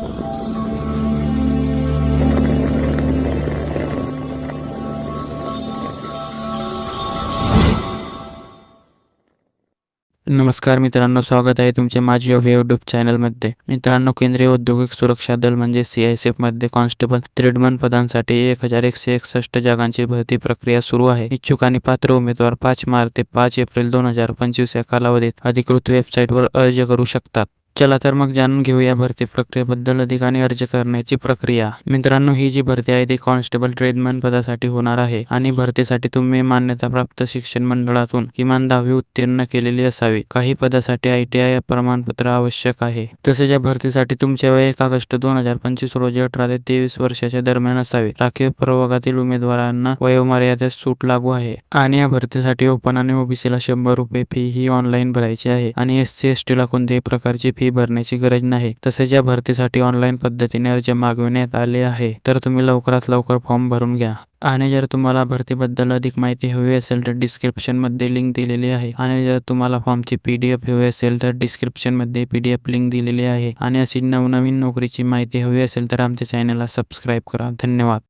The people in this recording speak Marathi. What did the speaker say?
नमस्कार मित्रांनो स्वागत आहे तुमचे माझी ऑफ यूट्यूब चॅनलमध्ये. मित्रांनो केंद्रीय औद्योगिक सुरक्षा दल म्हणजे सी आय एस एफमध्ये कॉन्स्टेबल थ्रेडमन पदांसाठी एक हजार एकशे एकसष्ट जागांची भरती प्रक्रिया सुरू आहे. इच्छुक आणि पात्र उमेदवार पाच मार्च ते पाच एप्रिल दोन हजार पंचवीस या कालावधीत अधिकृत वेबसाईटवर अर्ज करू शकतात. चला तर मग जाणून घेऊया भरती प्रक्रियेबद्दल अधिक आणि अर्ज करण्याची प्रक्रिया. मित्रांनो ही जी भरती आहे ती कॉन्स्टेबल ट्रेडमन पदासाठी होणार आहे आणि भरतीसाठी तुम्ही मान्यताप्राप्त शिक्षण मंडळातून किमान दहावी उत्तीर्ण केलेली असावी. काही पदासाठी आय टी आय प्रमाणपत्र आवश्यक आहे. तसेच या भरतीसाठी तुमचे वय एक ऑगस्ट दोन हजार पंचवीस रोजी अठरा ते तेवीस वर्षाच्या दरम्यान असावे. राखीव प्रवर्गातील उमेदवारांना वयोमर्यादेत सूट लागू आहे. आणि या भरतीसाठी ओपन आणि ओबीसीला शंभर रुपये फी ही ऑनलाईन भरायची आहे आणि एस सी एस टीला कोणत्याही प्रकारची फी फी भरण्याची गरज नाही. तसेच या भरतीसाठी ऑनलाईन पद्धतीने अर्ज मागविण्यात आले आहे. तर तुम्ही लवकरात लवकर फॉर्म भरून घ्या. आणि जर तुम्हाला भरतीबद्दल अधिक माहिती हवी असेल तर डिस्क्रिप्शनमध्ये लिंक दिलेली आहे. आणि जर तुम्हाला फॉर्मची पी डी एफ हवी असेल तर डिस्क्रिप्शनमध्ये पी डी एफ लिंक दिलेली आहे. आणि अशी नवनवीन नोकरीची माहिती हवी असेल तर आमच्या चॅनलला सबस्क्राईब करा. धन्यवाद.